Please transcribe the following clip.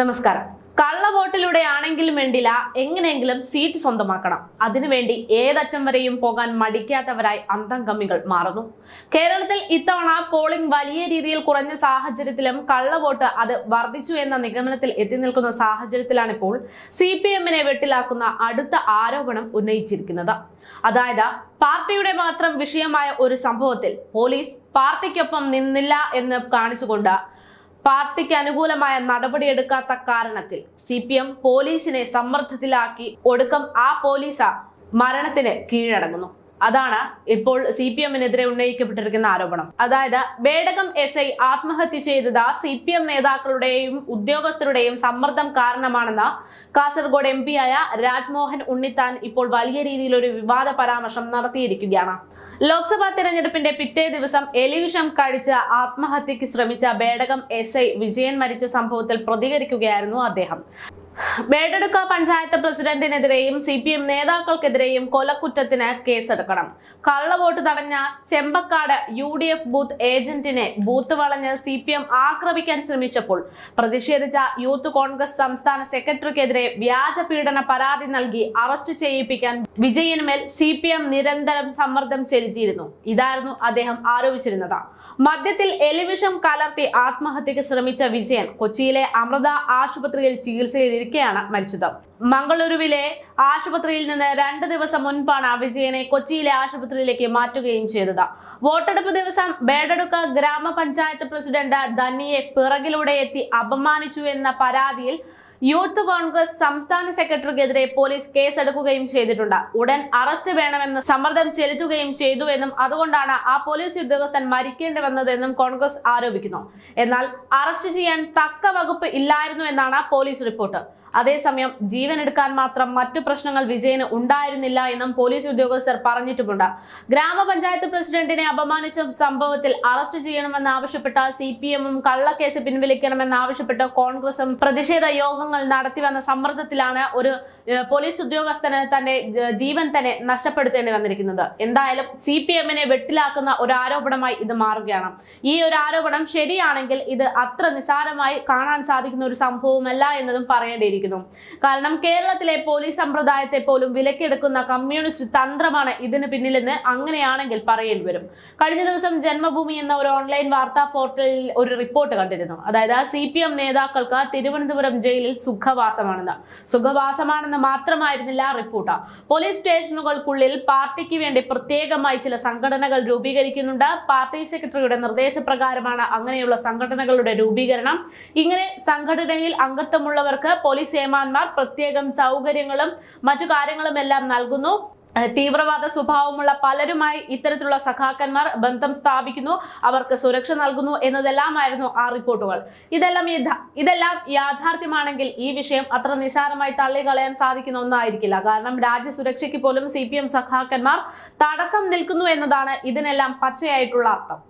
നമസ്കാരം. കള്ളവോട്ടിലൂടെ ആണെങ്കിലും വേണ്ടില്ല എങ്ങനെയെങ്കിലും സീറ്റ് സ്വന്തമാക്കണം. അതിനുവേണ്ടി ഏതറ്റം വരെയും പോകാൻ മടിക്കാത്തവരായി അന്തംഗമികൾ മാറുന്നു. കേരളത്തിൽ ഇത്തവണ പോളിംഗ് വലിയ രീതിയിൽ കുറഞ്ഞ സാഹചര്യത്തിലും കള്ളവോട്ട് അത് വർദ്ധിച്ചു എന്ന നിഗമനത്തിൽ എത്തി നിൽക്കുന്ന സാഹചര്യത്തിലാണിപ്പോൾ സി പി എമ്മിനെ വെട്ടിലാക്കുന്ന അടുത്ത ആരോപണം ഉന്നയിച്ചിരിക്കുന്നത്. അതായത് പാർട്ടിയുടെ മാത്രം വിഷയമായ ഒരു സംഭവത്തിൽ പോലീസ് പാർട്ടിക്കൊപ്പം നിന്നില്ല എന്ന് കാണിച്ചുകൊണ്ട് പാർട്ടിക്ക് അനുകൂലമായ നടപടിയെടുക്കാത്ത കാരണത്തിൽ സി പി എം പോലീസിനെ സമ്മർദ്ദത്തിലാക്കി ഒടുക്കം ആ പോലീസ മരണത്തിന് കീഴടങ്ങുന്നു. അതാണ് ഇപ്പോൾ സി പി എമ്മിനെതിരെ ഉന്നയിക്കപ്പെട്ടിരിക്കുന്ന ആരോപണം. അതായത് വേടകം എസ് ഐ ആത്മഹത്യ ചെയ്തത് സി പി എം നേതാക്കളുടെയും ഉദ്യോഗസ്ഥരുടെയും സമ്മർദ്ദം കാരണമാണെന്ന് കാസർഗോഡ് എം ആയ രാജ്മോഹൻ ഉണ്ണിത്താൻ ഇപ്പോൾ വലിയ രീതിയിൽ ഒരു വിവാദ പരാമർശം നടത്തിയിരിക്കുകയാണ്. ലോക്സഭാ തെരഞ്ഞെടുപ്പിന്റെ പിറ്റേ ദിവസം എലിവിഷം കഴിച്ച് ആത്മഹത്യക്ക് ശ്രമിച്ച ബേടകം എസ് ഐ വിജയൻ മരിച്ച സംഭവത്തിൽ പ്രതികരിക്കുകയായിരുന്നു അദ്ദേഹം. ബേഡെടുക്ക പഞ്ചായത്ത് പ്രസിഡന്റിനെതിരെയും സി പി എം നേതാക്കൾക്കെതിരെയും കൊലക്കുറ്റത്തിന് കേസെടുക്കണം. കള്ളവോട്ട് തടഞ്ഞ Chembakkad U D F booth ഏജന്റിനെ booth വളഞ്ഞ് സി പി എം ആക്രമിക്കാൻ ശ്രമിച്ചപ്പോൾ പ്രതിഷേധിച്ച യൂത്ത് കോൺഗ്രസ് സംസ്ഥാന സെക്രട്ടറിക്കെതിരെ വ്യാജ പീഡന പരാതി നൽകി അറസ്റ്റ് ചെയ്യിപ്പിക്കാൻ വിജയനുമേൽ സി പി എം നിരന്തരം സമ്മർദ്ദം ചെലുത്തിയിരുന്നു. ഇതായിരുന്നു അദ്ദേഹം ആരോപിച്ചിരുന്നത്. മദ്യത്തിൽ എലിവിഷം കലർത്തി ആത്മഹത്യക്ക് ശ്രമിച്ച വിജയൻ കൊച്ചിയിലെ അമൃത ആശുപത്രിയിൽ ചികിത്സയിലിരിക്കെയാണ് മരിച്ചത്. മംഗളൂരുവിലെ ആശുപത്രിയിൽ നിന്ന് രണ്ട് ദിവസം മുൻപാണ് വിജയനെ കൊച്ചിയിലെ ആശുപത്രിയിലേക്ക് മാറ്റുകയും ചെയ്തത്. വോട്ടെടുപ്പ് ദിവസം ബേഡടുക്ക ഗ്രാമപഞ്ചായത്ത് പ്രസിഡന്റ് ധനിയെ പിറകിലൂടെ എത്തി അപമാനിച്ചു എന്ന പരാതിയിൽ യൂത്ത് കോൺഗ്രസ് സംസ്ഥാന സെക്രട്ടറിക്കെതിരെ പോലീസ് കേസെടുക്കുകയും ചെയ്തിട്ടുണ്ട്. ഉടൻ അറസ്റ്റ് വേണമെന്ന് സമ്മർദ്ദം ചെലുത്തുകയും ചെയ്തു എന്നും അതുകൊണ്ടാണ് ആ പോലീസ് ഉദ്യോഗസ്ഥൻ മരിക്കേണ്ടി വന്നതെന്നും കോൺഗ്രസ് ആരോപിക്കുന്നു. എന്നാൽ അറസ്റ്റ് ചെയ്യാൻ തക്ക വകുപ്പ് ഇല്ലായിരുന്നു എന്നാണ് പോലീസ് റിപ്പോർട്ട്. അതേസമയം ജീവൻ എടുക്കാൻ മാത്രം മറ്റു പ്രശ്നങ്ങൾ വിജയന് ഉണ്ടായിരുന്നില്ല എന്നും പോലീസ് ഉദ്യോഗസ്ഥർ പറഞ്ഞിട്ടുമുണ്ട്. ഗ്രാമപഞ്ചായത്ത് പ്രസിഡന്റിനെ അപമാനിച്ച സംഭവത്തിൽ അറസ്റ്റ് ചെയ്യണമെന്ന് ആവശ്യപ്പെട്ട സി പി എമ്മും കള്ളക്കേസ് പിൻവലിക്കണമെന്ന് ആവശ്യപ്പെട്ട് കോൺഗ്രസും പ്രതിഷേധ യോഗങ്ങൾ നടത്തി വന്ന സമ്മർദ്ദത്തിലാണ് ഒരു പോലീസ് ഉദ്യോഗസ്ഥന് തന്റെ ജീവൻ തന്നെ നഷ്ടപ്പെടുത്തേണ്ടി വന്നിരിക്കുന്നത്. എന്തായാലും സി പി എമ്മിനെ വെട്ടിലാക്കുന്ന ഒരു ആരോപണമായി ഇത് മാറുകയാണ്. ഈ ഒരു ആരോപണം ശരിയാണെങ്കിൽ ഇത് അത്ര നിസാരമായി കാണാൻ സാധിക്കുന്ന ഒരു സംഭവമല്ല എന്നതും പറയേണ്ടിയിരിക്കുന്നു കാരണം കേരളത്തിലെ പോലീസ് സമ്പ്രദായത്തെ പോലും വിലക്കെടുക്കുന്ന കമ്മ്യൂണിസ്റ്റ് തന്ത്രമാണ് ഇതിന് പിന്നിലെന്ന് അങ്ങനെയാണെങ്കിൽ പറയേണ്ടി വരും. കഴിഞ്ഞ ദിവസം ജന്മഭൂമി എന്ന ഒരു ഓൺലൈൻ വാർത്താ പോർട്ടലിൽ ഒരു റിപ്പോർട്ട് കണ്ടിരുന്നു. അതായത് സി പി എം നേതാക്കൾക്ക് തിരുവനന്തപുരം ജയിലിൽ സുഖവാസമാണെന്ന്. സുഖവാസമാണെന്ന് മാത്രമായിരുന്നില്ല റിപ്പോർട്ട്. പോലീസ് സ്റ്റേഷനുകൾക്കുള്ളിൽ പാർട്ടിക്ക് വേണ്ടി പ്രത്യേകമായി ചില സംഘടനകൾ രൂപീകരിക്കുന്നുണ്ട്. പാർട്ടി സെക്രട്ടറിയുടെ നിർദ്ദേശപ്രകാരമാണ് അങ്ങനെയുള്ള സംഘടനകളുടെ രൂപീകരണം. ഇങ്ങനെ സംഘടനയിൽ അംഗത്വമുള്ളവർക്ക് പോലീസ് ഏമാന്മാർ പ്രത്യേകം സൗകര്യങ്ങളും മറ്റു കാര്യങ്ങളും എല്ലാം നൽകുന്നു. തീവ്രവാദ സ്വഭാവമുള്ള പലരുമായി ഇത്തരത്തിലുള്ള സഖാക്കന്മാർ ബന്ധം സ്ഥാപിക്കുന്നു. അവർക്ക് സുരക്ഷ നൽകുന്നു എന്നതെല്ലാമായിരുന്നു ആ റിപ്പോർട്ടുകൾ. ഇതെല്ലാം ഇതെല്ലാം യാഥാർത്ഥ്യമാണെങ്കിൽ ഈ വിഷയം അത്ര നിസാരമായി തള്ളിക്കളയാൻ സാധിക്കുന്ന ഒന്നായിരിക്കില്ല. കാരണം രാജ്യസുരക്ഷയ്ക്ക് പോലും സി സഖാക്കന്മാർ തടസ്സം നിൽക്കുന്നു എന്നതാണ് ഇതിനെല്ലാം പച്ചയായിട്ടുള്ള അർത്ഥം.